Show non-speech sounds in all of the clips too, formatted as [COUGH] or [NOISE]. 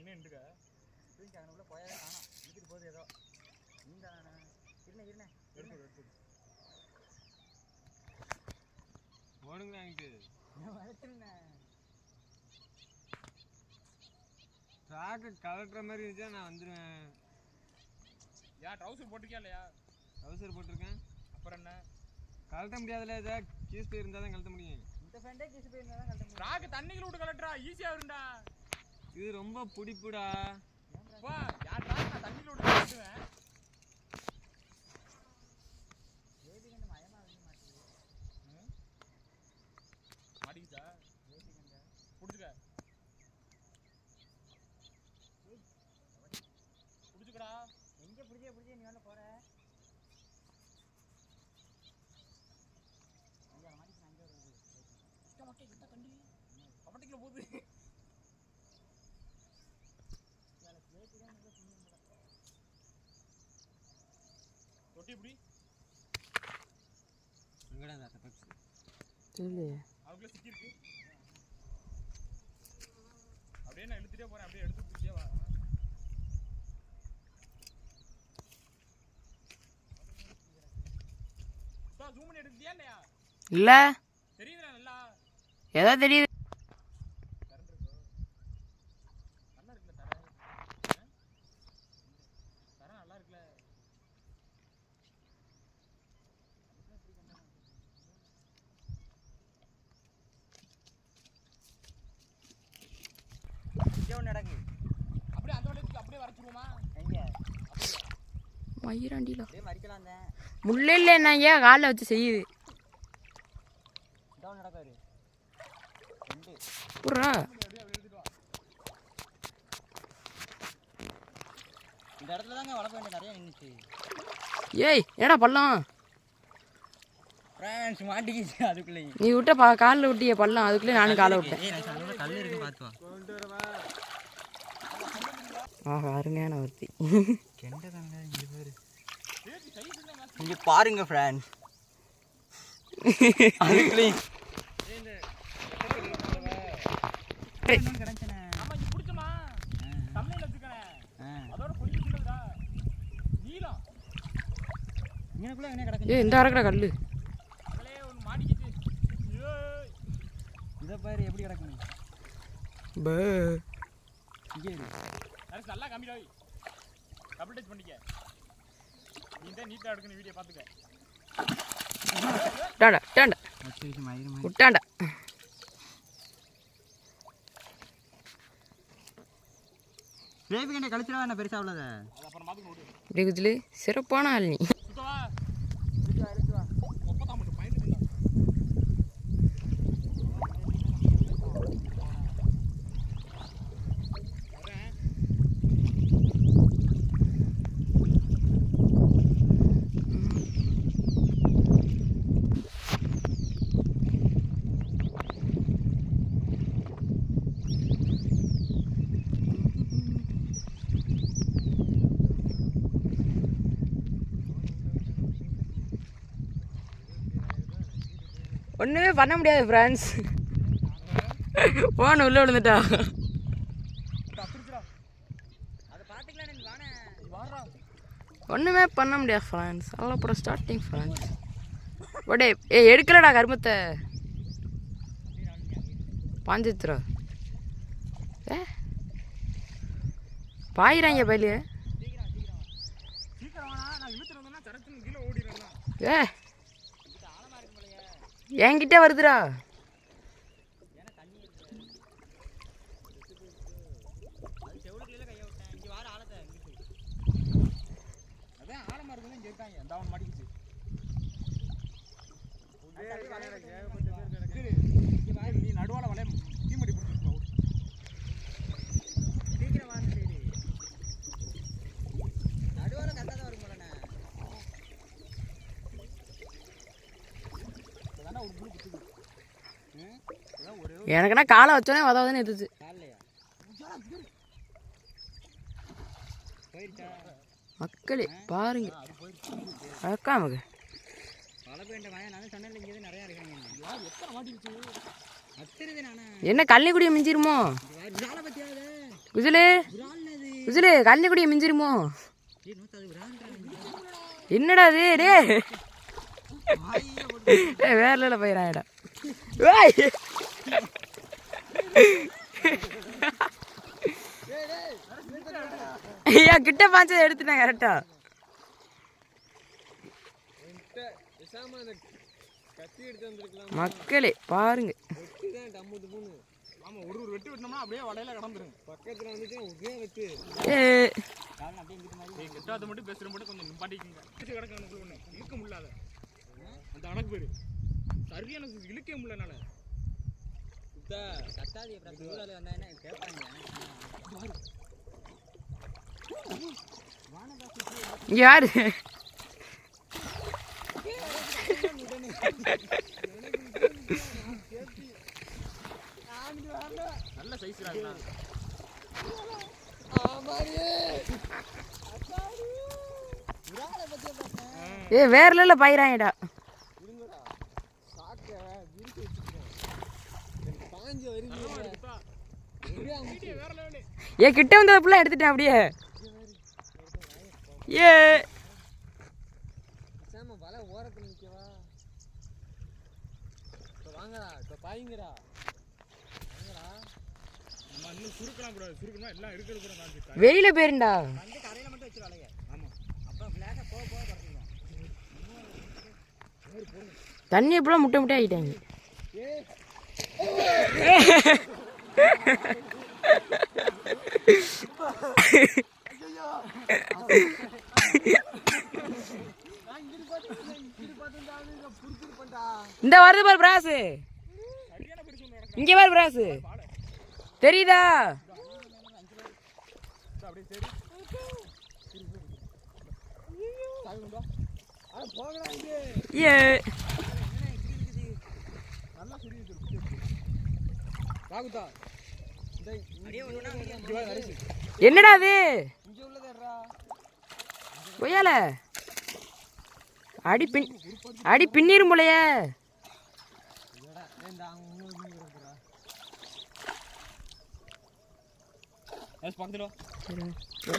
அங்கே நின்றுக்க. தூக்கி அங்கனுக்குள்ள போயவே காணோம். இழுத்துட்டு போகுது ஏதோ. நீங்க இருண்ணே இருண்ணே எடுத்து எடுத்து ஓடுங்க அங்கிட்டு. நான் வளர்த்துருந்தேன் ட்ராக்கு கலட்டுற மாதிரி இருந்துச்சா நான் வந்துடுவேன். யா ட்ரௌசர் போட்டிருக்கியா இல்லையா? அவசரம் போட்டிருக்கேன். அப்புறம் என்ன? கழட்ட முடியாதுல்ல ஏதா கீஸ் போய் இருந்தால் தான் கழட்ட முடியும். இந்த ஃப்ரெண்டே கிசு போயிருந்தா தான் கழட்ட முடியும். ட்ராக்கு தண்ணிக்குள்ள விட்டு கலட்டுறா. ஈஸியா வரும்டா இது ரொம்ப பிடிப்புடா. வா யா ட்ராக் நான் தண்ணிக்குள்ள விட்டு கலட்டுவேன் பேபி கண்டு மயமா வந்து மாட்டேங்குது மாட்டிக்கிச்சா பேபி கண்டு புடிச்சுக்க புடிச்சுக்கடா எங்க பிடிச்சே பிடிச்சே நீ வந்து போற ஐயா மாட்டிக்கு அங்கே வருது கபட்டிக்குள்ள போகுது வேலை பேபி தான் நல்லா புண்ணியம் போல தொட்டி இப்படி எங்கடா அந்த பக்ஸ் தெரியலையே. அதுக்குள்ள சிக்கி இருக்கு அப்படியே நான் இழுத்துட்டே போறேன் அப்படியே எடுத்து பிடிச்சே வா. ஜூம் பண்ணி எடுத்தியா இல்லையா? இல்லை. தெரியுதுடா நல்லா. ஏதோ தெரியுது கரண்ட் இருக்கோ நல்லா இருக்குல்ல தர ஆ? தர நல்லா இருக்குல்ல இங்கே ஒன்று நடக்கு அப்படியே அந்த வளையத்துக்கு அப்படியே வரைச்சிருவோமா எங்க மயிராண்டிலா முள்ளே இல்லை என்ன ஏன் காலில் வச்சு செய்யுது. புறா ஏய் என்னடா பள்ளம்? நீ விட்ட பா காலில் விட்டிய பள்ளம். அதுக்குள்ளே நானும் காலை விட்டேன் ஏய் நான் சொன்ன கல் இருக்கு பார்த்து வா கொண்டு வரவா ஆஹா அருமையான ஒருத்தி. இங்க பாரு. இங்க பாருங்க கிடக்கு ஏய் இந்த அறக்கடா கல் அதிலே ஒன்று மாட்டிக்கிச்சு ஏய் இதை பாரு எப்படி கிடக்குன்னு. பே. நரசு நல்லா கம்மிடா டபுள் டச் பண்ணிக்க. நீ தான் நீட்டாக எடுக்கணும் வீடியோ பார்த்துக்க. டாடா டாண்டா. வச்சு வச்சு மயிறு மயிறு விட்டாண்டா பேபி கண்டை கழிச்சிடவா என்ன பெருசா உள்ளத? இப்படி குஜிலு சிறப்பான ஆள் நீ. ஒன்றுமே பண்ண முடியாது ஃப்ரெண்ட்ஸ் போன உள்ளே விழுந்துட்டா. ஒன்றுமே பண்ண முடியாது ஃப்ரெண்ட்ஸ் அவ்வளோ அப்புறம் ஸ்டார்டிங் ஃப்ரெண்ட்ஸ் ஒடே ஏ எடுக்கலடா கருமத்தை. பாஞ்சித்துரா ஏ? பாயிறாங்க பயிலு. ஏ? இங்கிட்டு அதான் ஆழமா இருக்குன்னு இங்க இருக்காங்க இந்த அவன் மாட்டிக்கிச்சு இரு. இங்க வா, நீ நடுவால வளைய தீமடி பிடிச்சிருக்கா சீக்கிரம் வாங்க சரி நடுவார கரெக்டாக தான் வரும் போலண்ணே அதானே ஒரு புழு குத்துது ம்? அதான் ஒரே ஒரு எனக்குன்னா காலை வச்சோடனே வதாவதுன்னு எடுத்துச்சு மக்களே பாருங்க. அக்கா போயிடுச்சு என்ன கள்ளிக்குடியை மிஞ்சிருமோ? குஜிலு பற்றியாவது மிஞ்சிருமோ? என்னடா அது டே வேற இல்ல போயிடாடா ஐயா கிட்ட பாஞ்சதை எடுத்துட்டேன் கரெக்டா எடுத்து மக்களே பாருங்க. சரியான தான் ஒரு ஒரு வெட்டி விட்டோம்னா அப்படியே கடந்துரும் எனக்கு இழுக்க முடியல அதை. அந்த அணக்கு பேரு சரியான size, இழுக்கவே முடியல அப்புறம் வந்தாங்கன்னா கேட்பாங்க யாரு? நல்ல சைஸ் ஏ வேற இல்ல பயிராங்கடா சாக்க விரிச்சு வச்சுக்கிறேன் எனக்கு பாஞ்சு வருது வேற லெவலு ஏ கிட்ட வந்தது ஃபுல்லாக எடுத்துட்டேன் அப்படியே. ஏ. வெளியில குறைச்சிக்கலாம் தண்ணி எப்படிலாம் முட்டை முட்டை ஆகிட்டாங்க [LAUGHS] இந்த வருது பாரு பிராசு. இங்க பாரு பிராசு. தெரியுதா? ஏ. ராகுதா என்னடா அது? கொய்யால அடி பின் அடி பின்னிரும் போலையே.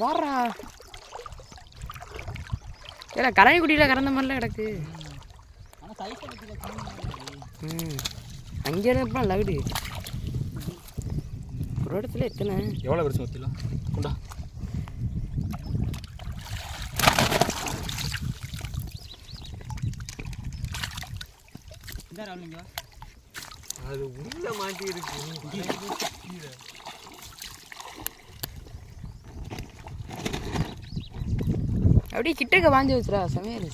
வாடுறா ஏடா கரணி குடியில் கறந்த மாதிரிலாம் கிடக்கு. ம். அங்கே இருந்தப்பா லகுடு ஒரு இடத்துல எத்தனை? எவ்வளோ பெருசு வச்சுலாம் குண்டா. அது உள்ள மாட்டி இருக்கு அப்படியே கிட்டக்க வாங்கி வச்சுடா சமையல்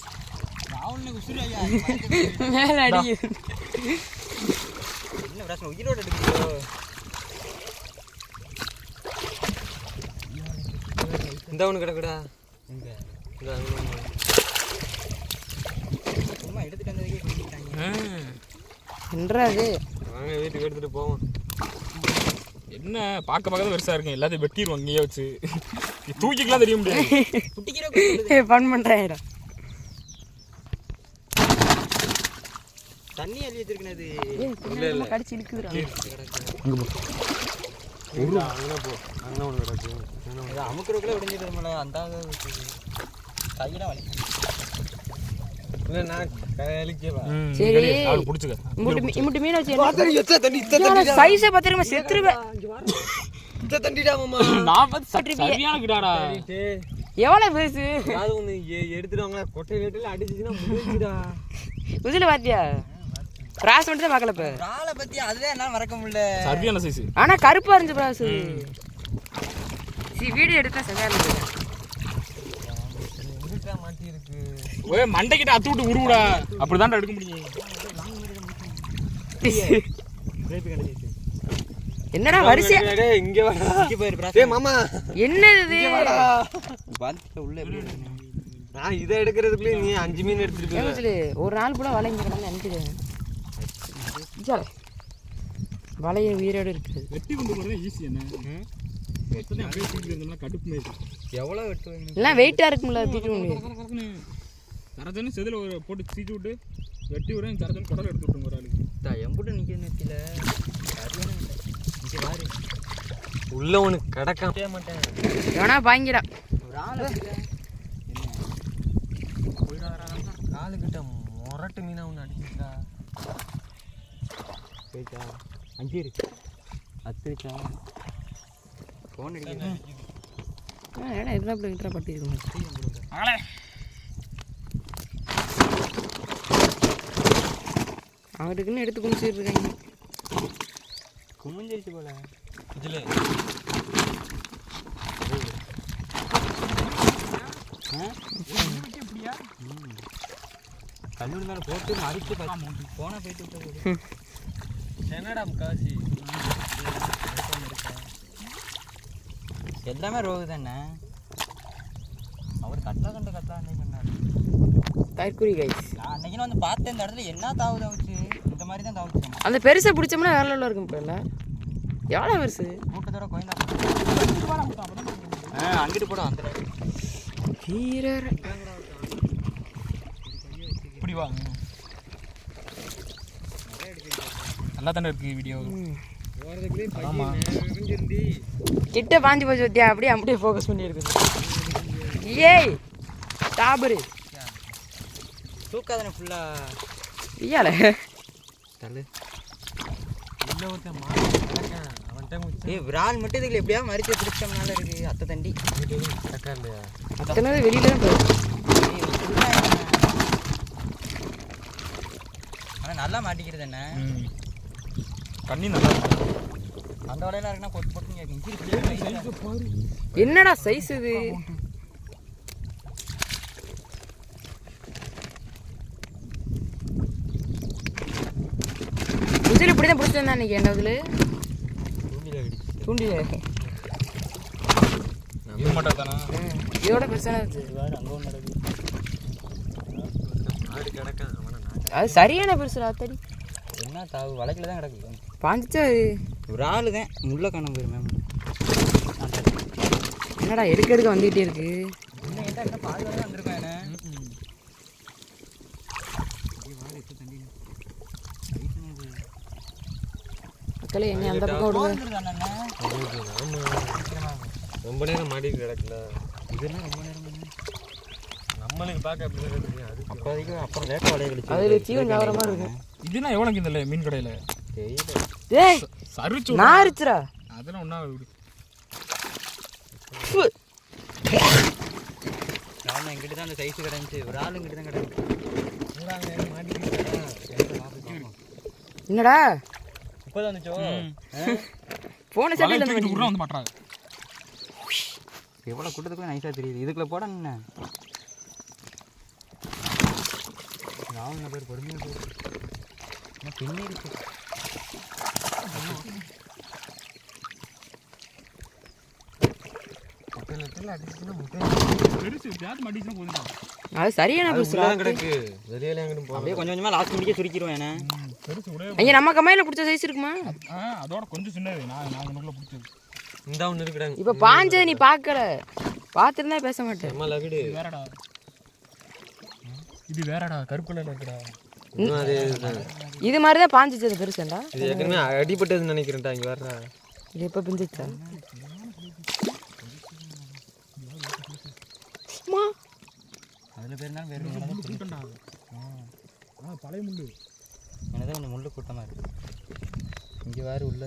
மேலே அடி. என்ன பிரச்சனை உயிரோடு எடுக்கிறீங்களோ இந்த ஒன்று கிடக்குடா. எங்க இந்த. சும்மா எடுத்துட்டு வந்ததுக்கே வாங்க வீட்டுக்கு எடுத்துட்டு போவோம். என்ன பார்க்க பார்க்க பெருசா இருக்கும் எல்லாத்தையும் வெட்டிடுவோம் இங்கேயே வச்சு. தூக்கிக்கலாம் தெரிய முடியாது. ஃபன் பண்ணுறேன் தண்ணி அள்ளி வச்சிருக்கனது ஏ கடிச்சு இழுக்குதுடா அங்கே போ அங்கே ஒன்று கிடக்கு உடஞ்சிட்டு அந்த கையெல்லாம் வலி இல்லை நான் கழிக்கவா சரி. அவள் பிடிச்சிக்க. மீனை வச்சு என்ன? சைஸை பார்த்துருமா செத்துருவேன். இந்த தண்டிடா மாமா? [LAUGHS] நான் பார்த்து ச- சரியான கிடாடா எவ்வளோ பெருசு? ஏதாவது ஒன்று எடுத்துட்டு வாங்களா கொட்டை வேட்டில் அடிச்சுச்சுன்னா முடிஞ்சுடா பார்த்தியா பிராஸ் மட்டும் தான் பார்க்கல இப்போ. ராலை பத்தி அதுல என்னால மறக்க முடியல. சரியான சைஸ்? ஆனால் கருப்பாக இருந்துச்சு பிராஸ் சரி வீடியோ எடுத்தா சரியா இருந்துச்சு எங்கிட்டா மாட்டி இருக்கு. ஒரே மண்டைக்கிட்ட அத்து விட்டு உருவுடா. அப்படிதான்டா எடுக்க முடியும். என்னடா வரிசையா? டேய் இங்க வாடா. இங்க போயிரு பிரா டேய் மாமா. என்னது இது? பாலத்துல உள்ள? நான் இதை எடுக்கிறதுக்குள்ளே நீ அஞ்சு மீன் எடுத்துட்டு ஒரு நாள் ஃபுல்லாக வலை இங்கே கிடந்து நினைக்கிறேன். வலைய உயிரோடு இருக்குது. வெட்டி கொண்டு போறது ஈஸி என்ன? வெட்டி கடுப்பு மாதிரி எவ்வளவு வெட்டுவீங்க எல்லாம் வெயிட்டாக இருக்கும்ல தூக்க முடியும் தரத்தன்னு செதில் ஒரு போட்டு சீச்சு விட்டு வெட்டி விட தரத்தன்னு குடல் எடுத்து விட்டுங்க ஒரு ஆளுக்கு. எம்புட்டு சரியான இல்லை. இங்க பாரு. உள்ள உனக்கு கிடக்க மாட்டேன். எவனா பாங்கிடா ஒரு ஆள். காலுக்கிட்ட முரட்டு மீனா ஒன்று அடிச்சுட்டா போயிட்டா அஞ்சு இருக்கு. அத்துருச்சா ஃபோன் அடிக்கிறேன் ஏடா இருந்தா இப்படி கிட்ட பட்டி இருக்கணும் மகளே. அவருக்குன்னு எடுத்து குமிச்சிட்டு இருக்காங்க குமிஞ்சிருச்சு போல. இதில். கல்லூரி மேலே போட்டு மறிச்சு போனால் போயிட்டு [LAUGHS] என்னடா முக்காசி எல்லாமே ரோகு தானே? அவர் கட்டா கண்டு சொன்னார் தற்குறி கைஸ் நான் அன்னைக்கு வந்து பார்த்தேன் இந்த இடத்துல என்ன தாவு தாவுச்சு இந்த மாதிரி தான் தாவுச்சு அந்த பெருசை பிடிச்சோம்னா வேற லெவலில் இருக்கும் இப்போ இல்லை எவ்வளோ பெருசு? கூட்டத்தோட கோயந்தா ஆ அங்கிட்டு போடும் அந்த வீரர். இப்படி வா நல்லா தானே இருக்கு வீடியோ கிட்ட பாஞ்சு போச்சு பத்தியா? அப்படியே அப்படியே ஃபோக்கஸ் பண்ணி இருக்குது ஏய் டாபரு தூக்காதானே ஃபுல்லாக ஐயால. தள்ளு. உள்ள ஒருத்தன் ஏய் விரால் மட்டும் இதுல எப்படியா மறிச்சு பிடிச்சோம்னால இருக்கு. அத்தை தண்டி. அத்தனை வெளியில தான் போகுது ஏய், full ஆ என்ன? ஆனா நல்லா மாட்டிக்கிறது என்ன கண்ணி நல்லா இருக்கு அந்த வலையில இருக்குன்னா கொத்து போட்டு கேட்கும் என்னடா சைஸ் இது? முதில் இப்படி தான் பிடிச்சிட்டு வந்தா இன்னைக்கு என்ன இதுல தூண்டில. இதோட நான் அது. சரியான பெருசுடா அத்தடி. என்ன தாவு வலைக்குள்ள தான் கிடக்கு. பாஞ்சிச்சா அது விரால் தான். முள்ள காண போயிரு மேம் என்னடா எடுக்க எடுக்க வந்துகிட்டே இருக்கு. மக்களே என்ன அந்த பக்கம் விடுங்க. ரொம்ப நேரம் மாடிட்டு கிடக்கல. இதெல்லாம் ரொம்ப நேரம் நம்மளுக்கு பார்க்க அப்படி அப்போதைக்கு அப்புறம் வேக்க வலைய கழிச்சு அதுல தீவன் சாவர மாதிரி இருக்கு. இதுனா எவ்வளோக்கு இந்த மீன் கடையில்? டேய் சரிச்சு நாரிச்சுடா. அதெல்லாம் ஒன்றா விடு. நானும் எங்கிட்ட தான் அந்த சைஸ் கிடந்துச்சு ஒரு ஆள் இங்கிட்ட தான் கிடந்துச்சு என்னடா? இப்போ தான் வந்துச்சோ போன விட்றா வந்து மாட்டாங்க எவ்வளோ கூட்டத்துக்குள்ள நைஸாக தெரியுது. இதுக்குள்ள போட என்ன ராவண பேர் பொறுமையாக பின்னி இருக்கு. அது சரியான கிடக்கு. அப்படியே கொஞ்சம் கொஞ்சமாக லாஸ்ட் முடிக்க சுருக்கிடுவேன் ஐயா நம்ம கம்மாயில பிடிச்ச சைஸ் இருக்குமா? அதோட கொஞ்சம் சின்னது. நான் நான் உனக்குள்ள பிடிச்சது. இந்த ஒன்று இருக்குடாங்க இப்ப பாஞ்சது நீ பார்க்கல பார்த்துருந்தா பேச மாட்டேன். வேறடா. இது வேறடா. கருப்பு கலர்ல இருக்குடா. இது மாதிரி தான் பாஞ்சிச்சு அது பெருசுண்டா? இது ஏற்கனவே அடிபட்டதுன்னு நினைக்கிறேன்டா இங்கே வர்றா இது எப்போ பிஞ்சிச்சா? அம்மா, அதில் பேர் தான் வேறு கூட்டம்டா ஆ. பழைய முள்ளு. எனதான் கொஞ்சம் முள்ளு கூட்டமாக இருக்கு. இங்கே வேறு உள்ள.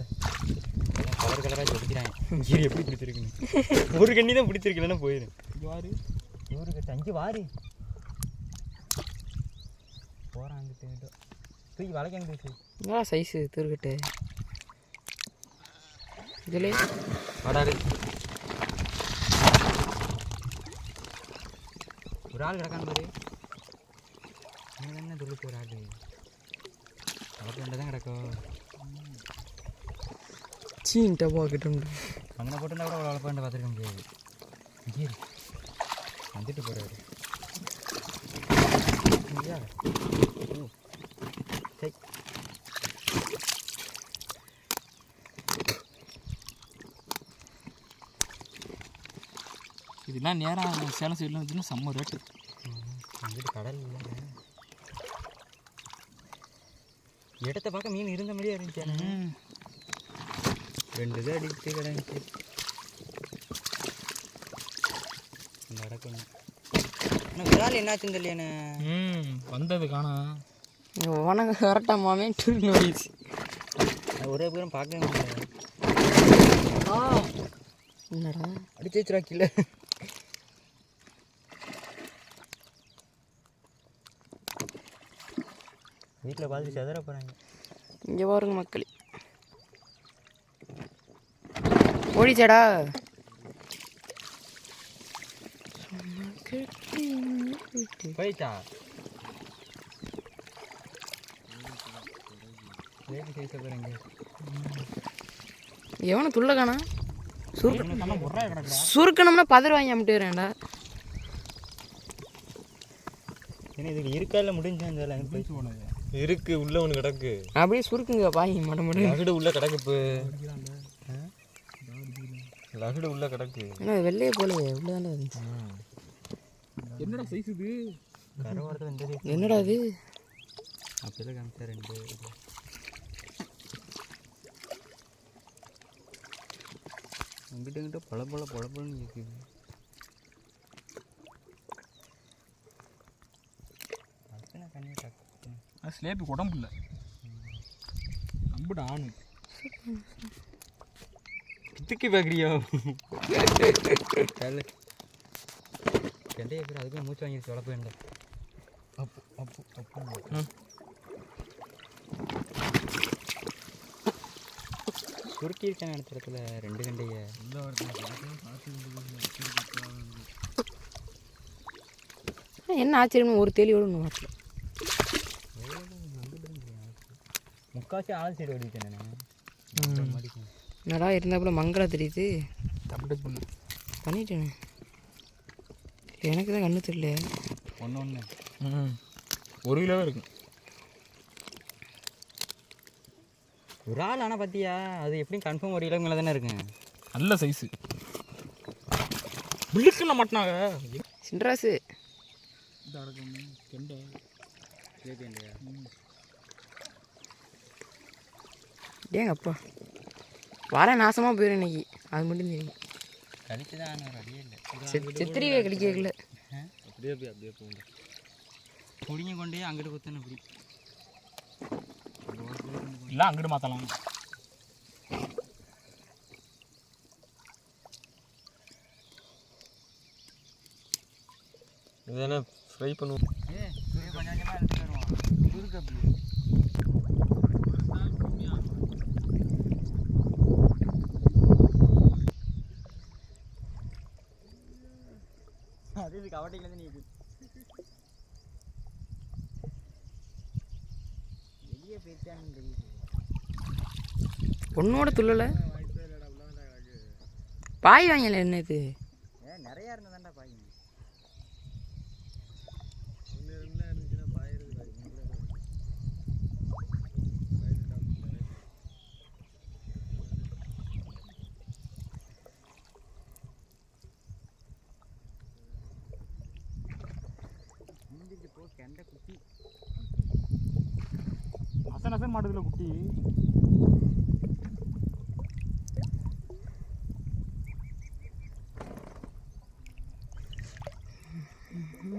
கலர் கலராக ஜொலிக்கிறாங்க இங்கே எப்படி பிடிச்சிருக்குன்னு. ஒரு கண்ணி தான் பிடிச்சிருக்கலன்னா போயிடும் இது வாரு. இவரு கிட்ட. அஞ்சு வாரி. போகிறான் அங்கிட்டு தூக்கி வளைக்க அங்கிட்டு என்னடா சைஸ் திருக்கட்டு இதுல வடாரு ஒரு ஆள் கிடக்கான் பாரு. இங்க என்ன துளுக்கு ஒரு ஆள்? அவர்கிட்ட தான் கிடக்கும். சீன்ட்ட போக்கிட்டு அங்கே போட்டுருந்தா கூட அவ்வளோ பண்ணி பார்த்துருக்க முடியாது. வந்துட்டு போகிறாரு சரி இதெல்லாம் நேரம் சேலம் சைட்லாம் வச்சுன்னா செம்ம ரேட்டு வந்துட்டு கடல் இல்லை இடத்த பார்க்க மீன் இருந்த மாதிரியே இருந்துச்சு. ரெண்டு இது அடிக்கிட்டே கிடந்துச்சு. இந்த அடக்கணும் விரால் என்னாச்சுன்னு தெரியல ம் வந்தது காணா உனக்கு கரெக்டாமாமே டூர்னு ஓடிச்சு ஒரே பேரும் பார்க்கவே முடியல. என்னடா? அடிச்சு வச்சுரா கீழே. வீட்டில் பார்த்து செதற போகிறாங்க இங்கே பாருங்க மக்களே. ஓடிச்சாடா. போயிட்டா எவனை துள்ள காணா? சுருக்க சுருக்கணும்னா பதர் வாங்கி அமுட்டுறேன்டா இதுக்கு இருக்கா இல்லை முடிஞ்சான்னு தெரியல எனக்கு போய் போனது? இருக்கு உள்ள ஒன்று கிடக்கு. அப்படியே சுருக்குங்க பாய் மட மட லகுடு உள்ள கிடக்கு இப்போ. லகுடு உள்ள கிடக்கு. வெள்ளையே போலையே உள்ளதாண்டா இருந்துச்சு. என்னடா சைஸ் இது? கரவாரத்தில் இந்த சைஸ் என்னடா அது அப்படியே காமிச்சா ரெண்டு. இது. இங்கிட்ட இங்கிட்ட பல பல பல டக்கு அது ஸ்லேப்பு உடம்பு இல்லை. நம்புடா ஆணு. இதுக்கு பார்க்குறியோ [LAUGHS] கல் கெண்டையை பேர் அதுக்குள்ள மூச்சு வாங்கிடுச்சு வளர்ப்பு வேண்டாம் அப்பு அப்பு அப்பு சுருக்கி இருக்கேன் அடுத்த இடத்துல ரெண்டு கண்டைய. என்ன ஆச்சரியம் ஒரு தெளிவோடு ஒன்று மாட்டல முக்கால்வாசி ஆள் சைடு ஓடிட்டேன் நான் என்னடா இருந்தாப்புல மங்களா தெரியுது. பண்ணிட்டேனே. எனக்கு தான் கண்ணு தெரியல. ஒன்று ஒன்று ம். ஒரு கிலோவே இருக்கும் ஒரு ஆள் ஆனால் பார்த்தியா அது எப்படியும் கன்ஃபார்ம் ஒரு கிலோ மேலே தானே இருக்குங்க நல்ல சைஸு விழுக்கல மாட்டினாங்க. சின்ராசு. கெண்டை. ஏங்க அப்பா? வர நாசமாக போயிடும் இன்னைக்கு. அது மட்டும் தெரியும். கழிச்சு தான் ஒரு அடியே இல்லை. செத்திரிவே கடிக்கல அப்படியே அப்படியே அப்படியே போங்க பிடிங்க கொண்டே அங்கிட்டு குத்தணும் இப்படி. இல்லை அங்கிட்டு மாற்றலாம் இதுதானே ஃப்ரை பண்ணுவோம்? ஏ கொஞ்சம் கொஞ்சமாக எடுத்துட்டு வருவான் சுருக்கு அப்படி. அது இது கவட்டையிலேருந்து நீ வெளியே போயிட்டான்னு தெரியுது பொண்ணோட துள்ளல? பாய் வாங்கல என்ன இது நிறையா இருந்ததாண்டா பாய் போ கெண்டை குட்டி? குட்டி.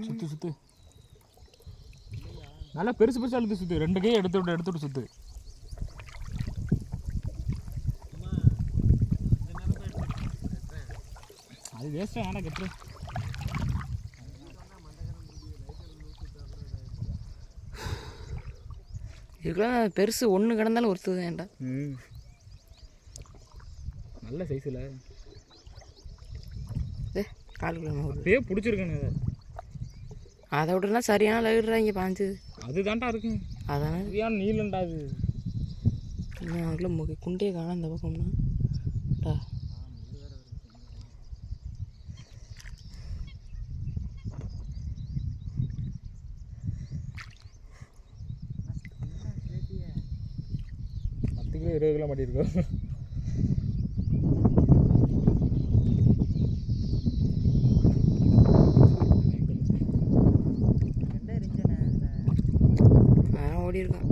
சுத்து சுத்து. நல்லா பெருசு பெருசா அழுது சுத்து. ரெண்டு கை எடுத்து விட்டு எடுத்து விட்டு சுத்து. அது வேஸ்ட்டாக ஏன்னா கட்டுறேன் இதுக்கெல்லாம் பெருசு ஒன்று கிடந்தாலும் ஒருத்தது ம். நல்ல சைஸில் ஏ காலுக்குள்ள அப்படியே பிடிச்சிருக்கேன்னு அதை விட்டுலாம் சரியான லகுறாங்க பாஞ்சது அதுதான்டா இருக்கு அதானே? சரியான நீளண்டா அது இன்னும் அதுக்குள்ள குண்டே காணும் இந்த பக்கம்னா டா பத்து கிலோ இருபது கிலோ அதான் ஓடி இருக்கான்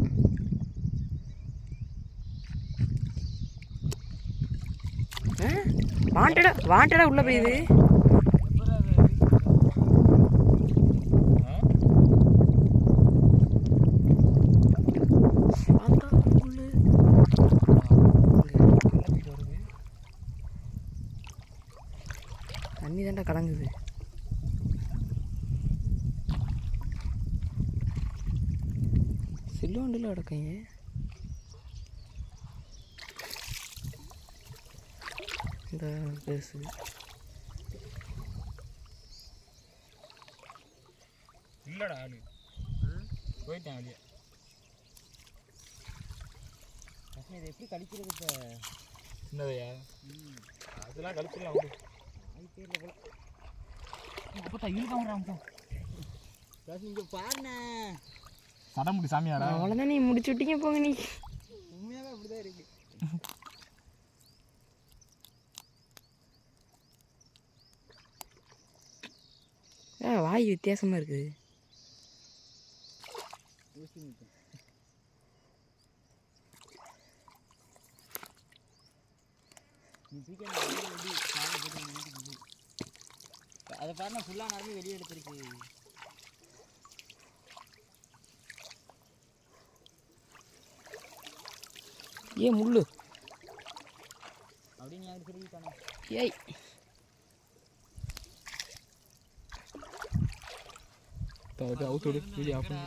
வாண்டடா வாண்டடா உள்ள போயுது பார்த்தா உள்ள தண்ணி தாண்டா கலங்குது சில்லுவண்டில் கிடக்குங்க இந்த பேசு. இல்லடா ஆளு. போயிட்டேன் வெளியே. இதை எப்படி கழிக்கிறது இப்போ? என்னதையா அதெல்லாம் கழிச்சிடலாம் விடு அப்போ இழுக்க விட்றான் இங்கே பாருண்ணே. சடமுடி சாமியாரா? அவ்வளோதான் நீ முடிச்சு விட்டீங்க போங்க நீ. உண்மையாகவே அப்படி தான் இருக்கு. ஆ வாய் வித்தியாசமாக இருக்குது. அதை பாருண்ணா ஃபுல்லாக நடந்து வெளியே எடுத்துருக்கு. ஏ முள்ளு. ஏய். அவுத்து விடு. வீடியோ ஆஃப் பண்ணி